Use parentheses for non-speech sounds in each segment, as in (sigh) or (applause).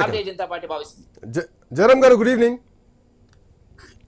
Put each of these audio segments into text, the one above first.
Bharatiya Janata party భావిస్తుంది. జ- జయరామ్ గారు good evening.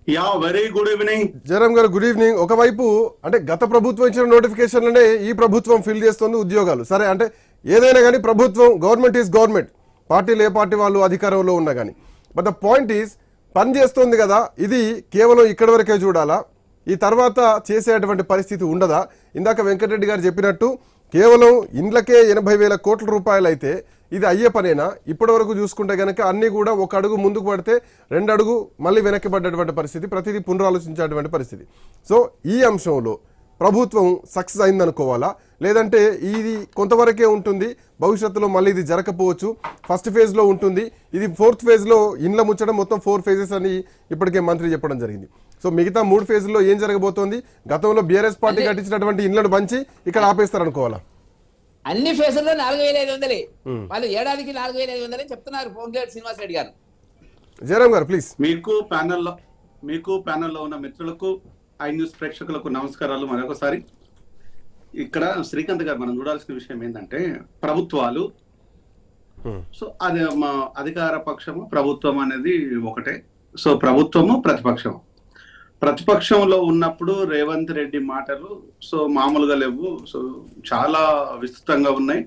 Yeah very good evening. Jayaram గారు గుడ్ ఈవినింగ్. ఒకవైపు అంటే గత ప్రభుత్వం ఇచ్చిన నోటిఫికేషన్లనే ఈ ప్రభుత్వం ఫిల్ చేస్తుంది ఉద్యోగాలు. సరే అంటే ఏదైనా కానీ ప్రభుత్వం గవర్నమెంట్ ఈజ్ గవర్నమెంట్. పార్టీలు ఏ పార్టీ వాళ్ళు అధికారంలో ఉన్నా కానీ. బట్ ద పాయింట్ ఈజ్ పని చేస్తుంది కదా ఇది కేవలం ఇక్కడి వరకే చూడాలా? ఈ తర్వాత చేసేటువంటి పరిస్థితి ఉండదా? ఇందాక వెంకటరెడ్డి గారు చెప్పినట్టు కేవలం ఇండ్లకే ఎనభై వేల కోట్ల రూపాయలు అయితే ఇది అయ్యే పనేనా? ఇప్పటి వరకు చూసుకుంటే కనుక అన్ని కూడా ఒక అడుగు ముందుకు పడితే రెండు అడుగు మళ్ళీ వెనక్కి పడ్డటువంటి పరిస్థితి ప్రతిదీ పునరాలోచించేటువంటి పరిస్థితి. సో ఈ అంశంలో ప్రభుత్వం సక్సెస్ అయిందనుకోవాలా? లేదంటే ఇది కొంతవరకే ఉంటుంది భవిష్యత్తులో మళ్ళీ ఇది జరగకపోవచ్చు. ఫస్ట్ ఫేజ్లో ఉంటుంది ఇది ఫోర్త్ ఫేజ్లో ఇండ్ల ముచ్చడం మొత్తం ఫోర్ ఫేజెస్ అని ఇప్పటికే మంత్రి చెప్పడం జరిగింది. సో మిగతా మూడు ఫేజ్లో ఏం జరగబోతోంది? గతంలో బీఆర్ఎస్ పార్టీ కట్టించినటువంటి ఇండ్లను పంచి ఇక్కడ ఆపేస్తారు అనుకోవాలా అన్ని ఫేసుల్లో నాలుగు వేల ఐదు వందలే. వాళ్ళు ఏడాదికి నాలుగు వేల ఐదు వందలని చెప్తున్నారు పొంగేటి శ్రీనివాస్ రెడ్డి గారు. జయరామ్ గారు ప్లీజ్ మీకు ప్యానెల్లో మీకు ప్యానెల్లో ఉన్న మిత్రులకు ఐ న్యూస్ ప్రేక్షకులకు నమస్కారాలు మరొకసారి. ఇక్కడ శ్రీకాంత్ గారు మనం చూడాల్సిన విషయం ఏంటంటే ప్రభుత్వాలు. సో అది మా అధికార పక్షము ప్రభుత్వం అనేది ఒకటే. సో ప్రభుత్వము ప్రతిపక్షము. ప్రతిపక్షంలో ఉన్నప్పుడు రేవంత్ రెడ్డి మాటలు సో మామూలుగా లేవు. సో చాలా విస్తృతంగా ఉన్నాయి.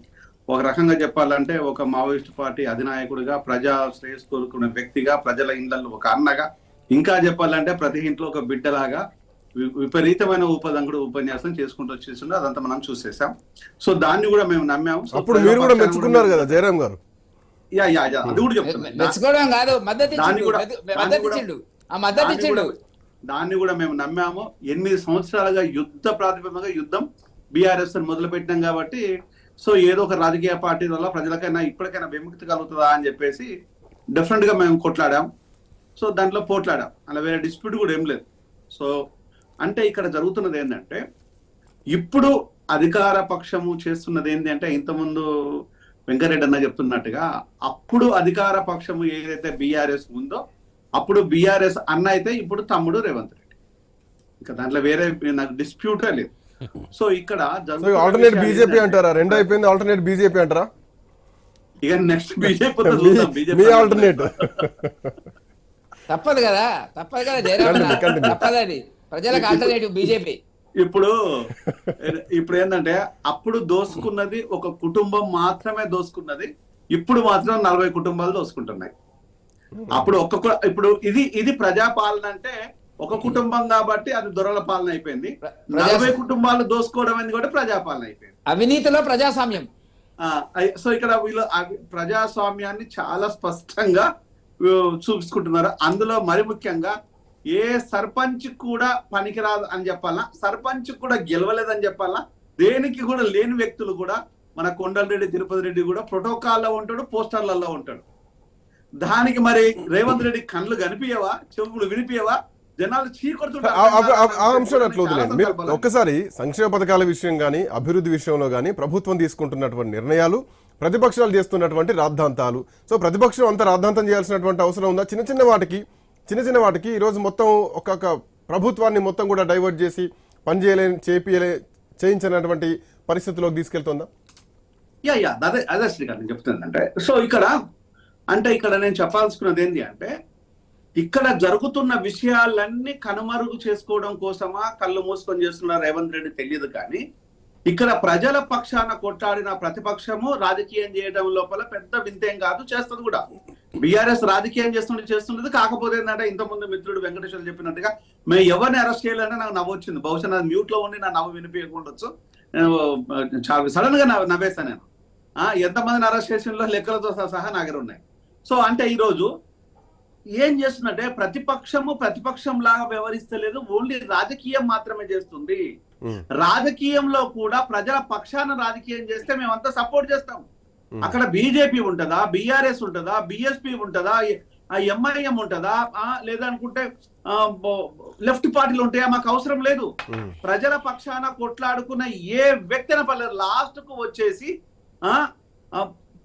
ఒక రకంగా చెప్పాలంటే ఒక మావోయిస్ట్ పార్టీ అధినాయకుడిగా ప్రజా శ్రేయస్ కోరుకునే వ్యక్తిగా ప్రజల ఇండ్లలో ఒక అన్నగా ఇంకా చెప్పాలంటే ప్రతి ఇంట్లో ఒక బిడ్డలాగా వి- విపరీతమైన ఉపదంగుడు ఉపన్యాసం చేసుకుంటూ వచ్చేసిండు అదంతా మనం చూసేసాం. సో దాన్ని కూడా మేము నమ్మాము అప్పుడు మీరు కూడా మెచ్చుకున్నారు కదా జయరామ్ గారు? Yeah yeah yeah. అది కూడా చెప్తున్నాను మెచ్చుకోవడం కాదు మద్దతు దాన్ని ఇచ్చిండు కూడా- మద్దతు- ఆ మద్దతు ఇచ్చిండు దాన్ని కూడా మేము నమ్మాము. ఎనిమిది సంవత్సరాలుగా యుద్ధ ప్రాతిపదికగా యుద్ధం బీఆర్ఎస్ మొదలు పెట్టినాం కాబట్టి సో ఏదో ఒక రాజకీయ పార్టీ వల్ల ప్రజలకైనా ఇప్పటికైనా విముక్తి కలుగుతుందా అని చెప్పేసి డిఫరెంట్గా మేము కొట్లాడాం. సో దాంట్లో పోట్లాడాం. అలా వేరే డిస్ప్యూట్ కూడా ఏం లేదు. సో అంటే ఇక్కడ జరుగుతున్నది ఏంటంటే ఇప్పుడు అధికార పక్షము చేస్తున్నది ఏంటి అంటే ఇంతకుముందు వెంకరెడ్డి అన్న చెప్తున్నట్టుగా అప్పుడు అధికార పక్షము ఏదైతే బీఆర్ఎస్ ఉందో అప్పుడు బీఆర్ఎస్ అన్న అయితే ఇప్పుడు తమ్ముడు రేవంత్ రెడ్డి. ఇంకా దాంట్లో వేరే నాకు డిస్ప్యూటే లేదు. (laughs) సో ఇక్కడ ఆల్టర్నేట్ బీజేపీ అంటారా? రెండు అయిపోయింది ఆల్టర్నేట్ బీజేపీ అంటారా? ఇక నెక్స్ట్ బీజేపీ ఆల్టర్నేట్ తప్పదు కదా తప్పదు కదా జయరామ్ Continue, continue. తప్పదు అది. ప్రజలకు ఆల్టర్నేటివ్ బీజేపీ ఇప్పుడు ఇప్పుడు ఏంటంటే అప్పుడు దోసుకున్నది ఒక కుటుంబం మాత్రమే దోసుకున్నది ఇప్పుడు మాత్రం నలభై కుటుంబాలు దోసుకుంటున్నాయి. అప్పుడు ఒక్క ఇప్పుడు ఇది ఇది ప్రజాపాలన అంటే ఒక కుటుంబం కాబట్టి అది దొరల పాలన అయిపోయింది. నలభై కుటుంబాలు దోసుకోవడం అనేది కూడా ప్రజాపాలన అయిపోయింది. అవినీతిలో ప్రజాస్వామ్యం. సో ఇక్కడ వీళ్ళు ప్రజాస్వామ్యాన్ని చాలా స్పష్టంగా చూపించుకుంటున్నారు అందులో మరి ముఖ్యంగా ఏ సర్పంచ్ కూడా పనికిరాదు అని చెప్పాలా సర్పంచ్ కూడా గెలవలేదని చెప్పాలా దేనికి కూడా లేని వ్యక్తులు కూడా మన కొండలరెడ్డి తిరుపతి రెడ్డి కూడా ప్రోటోకాల్లో ఉంటాడు పోస్టర్లలో ఉంటాడు. దానికి మరి రేవంత్ రెడ్డి కళ్ళు కనిపించవా చెవులు వినిపించవా జనాలు చీకొడుతుంటారు. ఒక్కసారి సంక్షేమ పథకాల విషయం కానీ అభివృద్ధి విషయంలో కానీ ప్రభుత్వం తీసుకుంటున్నటువంటి నిర్ణయాలు ప్రతిపక్షాలు చేస్తున్నటువంటి రాద్ధాంతాలు. సో ప్రతిపక్షం అంత రాద్ధాంతం చేయాల్సినటువంటి అవసరం ఉందా? చిన్న చిన్న వాటికి చిన్న చిన్న వాటికి ఈరోజు మొత్తం ఒక్కొక్క ప్రభుత్వాన్ని మొత్తం కూడా డైవర్ట్ చేసి పని చేయలే చేపియలే చేయించినటువంటి పరిస్థితిలోకి తీసుకెళ్తుందా? యా యా అదే అదే శ్రీకాంత్ నేను చెప్తుంది అంటే సో ఇక్కడ అంటే ఇక్కడ నేను చెప్పాల్సుకున్నది ఏంటి అంటే ఇక్కడ జరుగుతున్న విషయాలన్నీ కనుమరుగు చేసుకోవడం కోసమా కళ్ళు మూసుకొని చేస్తున్న రేవంత్ రెడ్డి తెలియదు కానీ ఇక్కడ ప్రజల పక్షాన కొట్టాడిన ప్రతిపక్షము రాజకీయం చేయడం లోపల పెద్ద వింతేం కాదు చేస్తుంది కూడా. బీఆర్ఎస్ రాజకీయం చేస్తుంటే చేస్తుండేది కాకపోతే ఏంటంటే ఇంతకుముందు మిత్రుడు వెంకటేశ్వర చెప్పినట్టుగా మేము ఎవరిని అరెస్ట్ చేయాలంటే నాకు నవ్వు వచ్చింది. బహుశా నా మ్యూట్లో ఉండి నా నవ్వు వినిపించకుండొచ్చు సడన్గా నవ్వేశాను నేను. ఆ ఎంతమందిని అరెస్ట్ చేసిన లెక్కలతో సహా- సహా నా దగ్గర ఉన్నాయి. సో అంటే ఈ రోజు ఏం చేస్తుందంటే ప్రతిపక్షము ప్రతిపక్షం లాగా వ్యవహరిస్తలేదు ఓన్లీ రాజకీయం మాత్రమే చేస్తుంది. రాజకీయంలో కూడా ప్రజల పక్షాన రాజకీయం చేస్తే మేమంతా సపోర్ట్ చేస్తాం. అక్కడ బీజేపీ ఉంటదా బీఆర్ఎస్ ఉంటదా బిఎస్పి ఉంటదా ఎంఐఎం ఉంటదా లేదనుకుంటే లెఫ్ట్ పార్టీలు ఉంటాయా? మాకు అవసరం లేదు. ప్రజల పక్షాన కొట్లాడుకున్న ఏ వ్యక్తిన పర్లేదు. లాస్ట్కు వచ్చేసి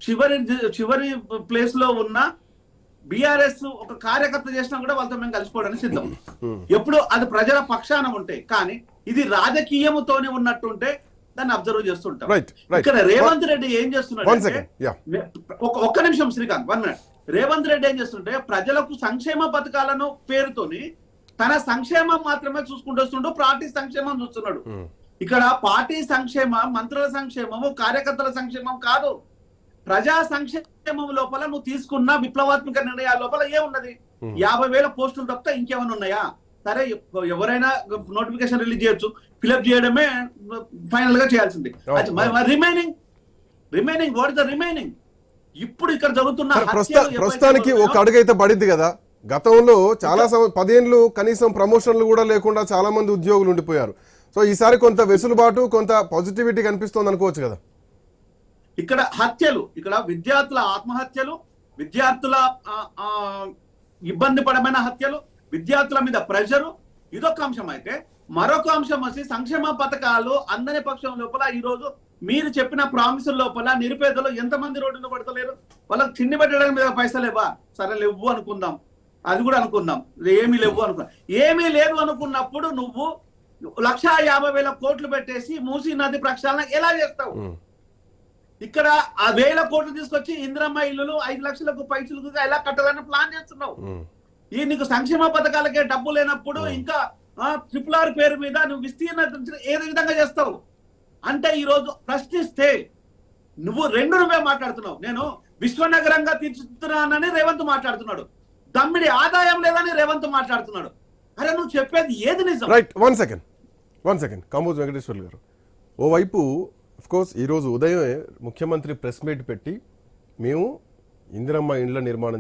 చివరి చివరి ప్లేస్లో ఉన్న బిఆర్ఎస్ ఒక కార్యకర్త చేసినా కూడా వాళ్ళతో మేము కలిసిపోవడానికి సిద్ధం. ఉమ్. ఎప్పుడు అది ప్రజల పక్షాన ఉంటాయి కానీ ఇది రాజకీయముతోనే ఉన్నట్టుంటే దాన్ని అబ్జర్వ్ చేస్తుంటాం. ఇక్కడ రేవంత్ రెడ్డి ఏం చేస్తున్నాడు ఒక్క నిమిషం శ్రీకాంత్ వన్ మినిట్ రేవంత్ రెడ్డి ఏం చేస్తుంటే ప్రజలకు సంక్షేమ పథకాలను పేరుతోని తన సంక్షేమం మాత్రమే చూసుకుంటూ వస్తుండు పార్టీ సంక్షేమం చూస్తున్నాడు. ఉమ్, ఇక్కడ పార్టీ సంక్షేమం మంత్రుల సంక్షేమము కార్యకర్తల సంక్షేమం కాదు. ప్రజా సంక్షేమం లోపల నువ్వు తీసుకున్న విప్లవాత్మక నిర్ణయాల లోపల ఏమున్నది. యాభై వేల పోస్టులు తప్ప ఇంకేమైనా ఉన్నాయా? సరే ఎవ- ఎవరైనా నోటిఫికేషన్ రిలీజ్ చేయొచ్చు. ఫిలప్ చేయడమే ఫైనల్గా చేయాల్సింది remaining? Remaining what is the remaining? ఇప్పుడు ఇక్కడ జరుగుతున్న ప్రస్తుతానికి ఒక అడుగు అయితే పడింది కదా. గతంలో చాలా పదేళ్ళు కనీసం ప్రమోషన్లు కూడా లేకుండా చాలా మంది ఉద్యోగులు ఉండిపోయారు. సో ఈసారి కొంత వెసులుబాటు కొంత పాజిటివిటీ కనిపిస్తోంది అనుకోవచ్చు కదా. ఇక్కడ హత్యలు ఇక్కడ విద్యార్థుల ఆత్మహత్యలు విద్యార్థుల ఇబ్బంది పడమైన హత్యలు విద్యార్థుల మీద ప్రెషరు. ఇదొక అంశం అయితే. మరొక అంశం వచ్చి సంక్షేమ పథకాలు అందని పక్షం లోపల ఈ రోజు మీరు చెప్పిన ప్రామిస్ లోపల నిరుపేదలు ఎంతమంది రోడ్డున పడతలేరు? వాళ్ళకి తిండి పెట్టడానికి మీద పైసలు ఇవ్వా సరే లేవు అనుకుందాం. అది కూడా అనుకుందాం. ఏమీ లేవు అనుకుందాం ఏమీ లేదు అనుకున్నప్పుడు నువ్వు లక్షా యాభై వేల కోట్లు పెట్టేసి మూసీ నది ప్రక్షాళన ఎలా చేస్తావు? ఇక్కడ ఆ వేల కోట్లు తీసుకొచ్చి ఇందిరమ్మ ఇల్లులు ఐదు లక్షలకు పైసలకు ఎలా కట్టాలని ప్లాన్ చేస్తున్నావు? ఈ నీకు సంక్షేమ పథకాలకే డబ్బు లేనప్పుడు ఇంకా ట్రిపుల్ ఆర్ పేరు మీద నువ్వు విస్తీర్ణ ఏ విధంగా చేస్తావు? అంటే ఈ రోజు ప్రశ్నిస్తే నువ్వు రెండు నువ్వే మాట్లాడుతున్నావు. నేను విశ్వనగరంగా తీర్చుతున్నానని రేవంత్ మాట్లాడుతున్నాడు. దమ్మిడి ఆదాయం లేదని రేవంత్ మాట్లాడుతున్నాడు. అరే నువ్వు చెప్పేది ఏది నిజం? Right one second one second Kamboj Venkateswarlu గారు. ఓవైపు కోర్స్ ఈరోజు ఉదయమే ముఖ్యమంత్రి ప్రెస్ మీట్ పెట్టి మేము ఇందిరమ్మ ఇండ్ల నిర్మాణం